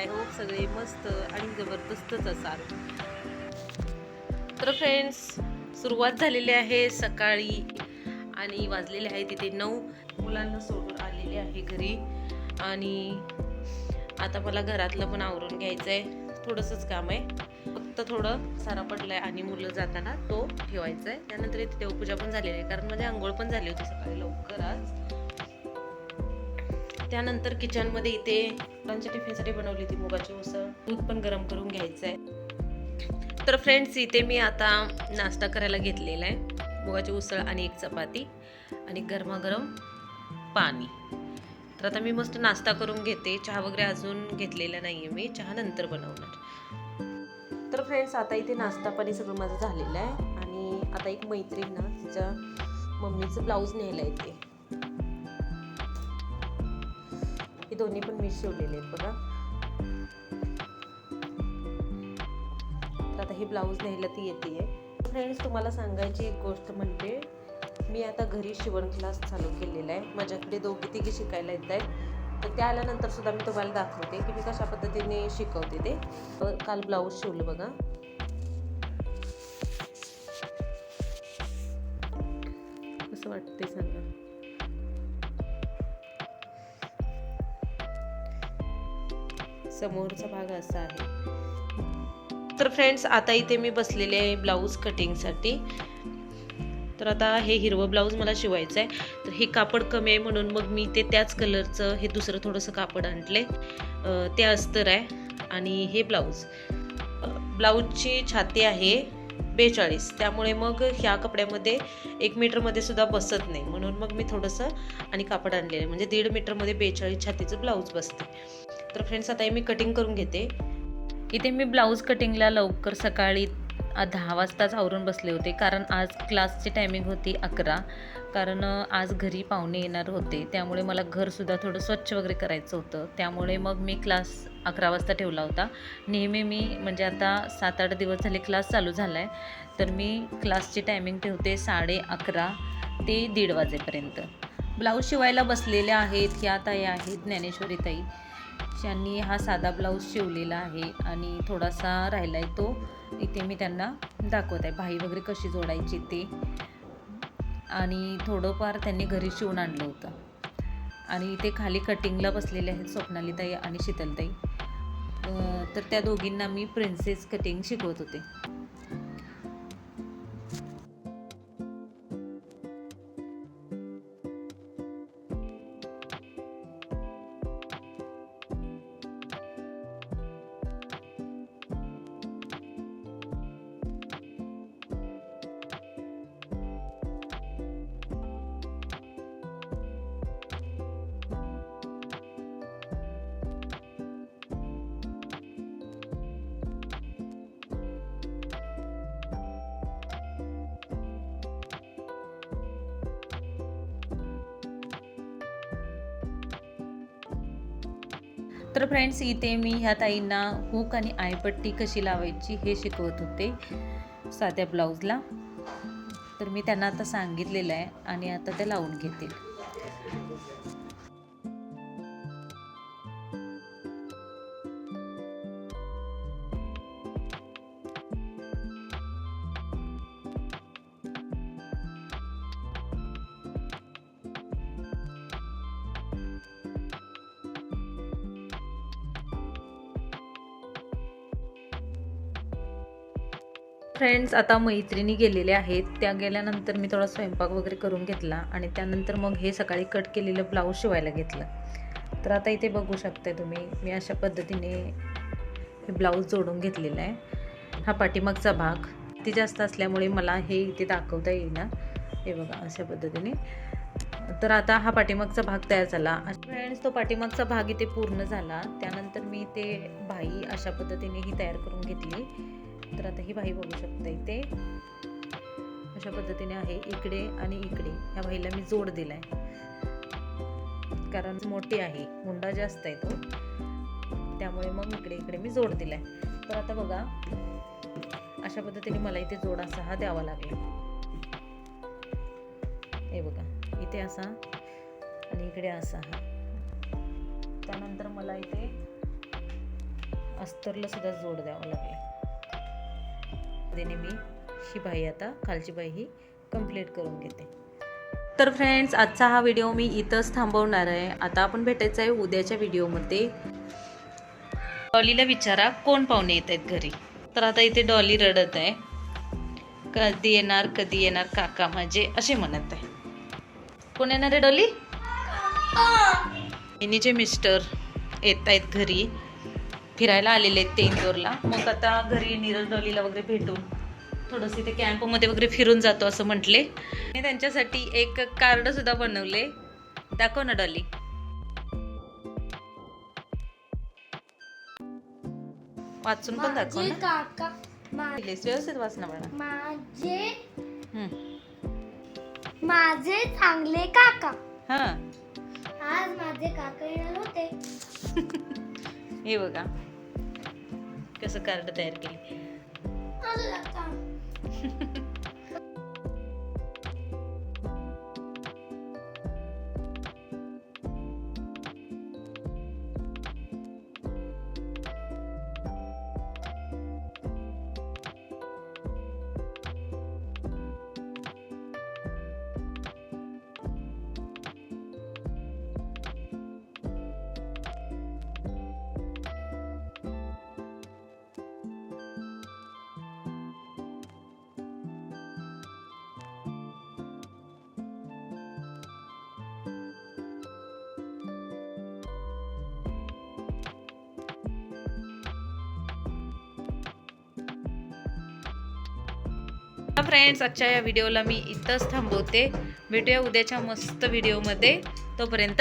I hope सगळे मस्त आणि जबरदस्तच असाल. तर फ्रेंड्स सुरुवात झालेली आहे सकाळी आणि वाजलेले आहे तिथे नऊ. मुलांना सोडून आलेले आहे घरी आणि आता मला घरातलं पण आवरून घ्यायचं आहे थोडंसंच काम आहे. फक्त थोडं सारा आहे आणि मुलं जाताना तो ठेवायचा आहे त्यानंतर इथे देवपूजा पण झालेली आहे कारण माझी आंघोळ पण झाली होती सकाळी लवकर आज त्यानंतर किचनमध्ये इथे मुलांच्या टिफिनसाठी बनवली होती मुगाची उसळ. दूध पण गरम करून घ्यायचं आहे तर फ्रेंड्स इथे मी आता नाश्ता करायला घेतलेला आहे. मुगाची उसळ आणि एक चपाती आणि गरमागरम पाणी. तर आता मी मस्त नाश्ता करून घेते. चहा वगैरे अजून घेतलेला नाही आहे मी. चहा नंतर बनवणार. तर फ्रेंड्स आता इथे नाश्ता पाणी सगळं माझं झालेलं आहे. आणि आता एक मैत्रीण ना तिच्या मम्मीचं ब्लाऊज न्यायला येते. दोन्ही पण मी शिवलेले आहेत बघा. तर आता हे ब्लाऊज न्यायला ती येते फ्रेंड्स तुम्हाला सांगायची एक गोष्ट म्हणजे मी आता घरी शिवण क्लास चालू केलेला आहे. माझ्याकडे दोघी तिघी शिकायला येत आहेत. तर त्या आल्यानंतर सुद्धा मी तुम्हाला दाखवते की मी कशा पद्धतीने शिकवते ते. काल ब्लाऊज शिवलं बघा. कसं वाटते सांगा? समोरचा भाग असा आहे. तर फ्रेंड्स आता इथे मी बसलेले आहे ब्लाऊज कटिंगसाठी तर आता हे हिरवं ब्लाऊज मला शिवायचं आहे तर हे कापड कमी आहे म्हणून मग मी ते त्याच कलरचं हे दुसरं थोडंसं कापड आणले ते अस्तर आहे आणि हे ब्लाऊज ब्लाऊजची छाती आहे बेचाळीस. त्यामुळे मग ह्या कपड्यामध्ये एक मीटरमध्ये सुद्धा बसत नाही. म्हणून मग मी थोडंसं आणि कापड आणलेलं आहे. म्हणजे दीड मीटरमध्ये बेचाळीस छातीचं ब्लाऊज बसते तर फ्रेंड्स आता हे मी कटिंग करून घेते. इथे मी ब्लाऊज कटिंगला लवकर सकाळी दहा वाजताच आवरून बसले होते कारण आज क्लासची टायमिंग होती अकरा. कारण आज घरी पाहुणे येणार होते त्यामुळे मला घरसुद्धा थोडं स्वच्छ वगैरे करायचं होतं. त्यामुळे मग मी क्लास अकरा वाजता ठेवला होता. नेहमी मी म्हणजे आता सात आठ दिवस झाले क्लास चालू झाला आहे तर मी क्लासची टायमिंग ठेवते साडे अकरा ते दीड वाजेपर्यंत. ब्लाऊज शिवायला बसलेल्या आहेत ह्या ताई आहेत ज्ञानेश्वरी ताई यांनी हा साधा ब्लाऊज शिवलेला आहे आणि थोडासा राहिला आहे तो. इथे मी त्यांना दाखवत आहे भाई वगैरे कशी जोडायची ते. आणि थोडंफार त्यांनी घरी शिवून आणलं होतं. आणि इथे खाली कटिंगला बसलेले आहेत स्वप्नालीताई आणि शीतलताई. तर त्या दोघींना मी प्रिन्सेस कटिंग शिकवत होते. तर फ्रेंड्स इथे मी ह्या ताईंना हुक आणि आयपट्टी कशी लावायची हे शिकवत होते साध्या ब्लाऊजला तर मी त्यांना आता सांगितलेलं आहे आणि आता ते लावून घेतील फ्रेंड्स आता मैत्रिणी गेलेल्या आहेत. त्या गेल्यानंतर मी थोडा स्वयंपाक वगैरे करून घेतला आणि त्यानंतर मग हे सकाळी कट केलेलं ब्लाऊज शिवायला घेतलं. तर आता इथे बघू शकताय तुम्ही मी अशा पद्धतीने हे ब्लाऊज जोडून घेतलेला आहे. हा पाठीमागचा भाग. ती जास्त असल्यामुळे मला हे इथे दाखवता येईना. हे बघा अशा पद्धतीने. तर आता हा पाठीमागचा भाग तयार झाला. फ्रेंड्स तो पाठीमागचा भाग इथे पूर्ण झाला. त्यानंतर मी ते बाई अशा पद्धतीने ही तयार करून घेतली. तर आता ही बाई बघू शकता इथे अशा पद्धतीने आहे इकडे आणि इकडे. ह्या बाईला मी जोड दिला आहे कारण मोठी आहे. मुंडा जास्त आहे तो. त्यामुळे मग इकडे इकडे मी जोड दिलाय. तर आता बघा अशा पद्धतीने मला इथे जोड असा हा द्यावा लागला. हे बघा इथे असा आणि इकडे असा हा. त्यानंतर मला इथे अस्तरला सुद्धा जोड द्यावं लागेल. त्याने मी ही बाई आता खालची बाई ही कंप्लीट करून घेते. तर फ्रेंड्स आजचा हा व्हिडिओ मी इथंच थांबवणार आहे. आता आपण भेटायचं आहे उद्याच्या व्हिडिओमध्ये डॉलीला विचारा कोण पाहुणे येत आहेत घरी? तर आता इथे डॉली रडत आहे. कधी येणार कधी येणार काका माझे असे म्हणत आहे. कोण येणार आहे डॉली? मिनीचे मिस्टर येत आहेत घरी. फिरायला आलेले आहेत ते इंदोरला मग आता घरी नीरज डॉलीला वगैरे भेटून थोडंसं इथे कॅम्पमध्ये वगैरे फिरून जातो असं म्हटले. मी त्यांच्यासाठी एक कार्ड सुद्धा बनवले. दाखव ना डॉली. वाचून पण दाखव ना. व्यवस्थित वाच ना बाळा. माझे. माझे चांगले काका. हा. आज माझे काका येणार होते. हे बघा. कसं कार्ड तयार केले? माझं फ्रेंड्स आजच्या या व्हिडिओला मी इथंच थांबवते. भेटूया उद्याच्या मस्त व्हिडिओमध्ये तोपर्यंत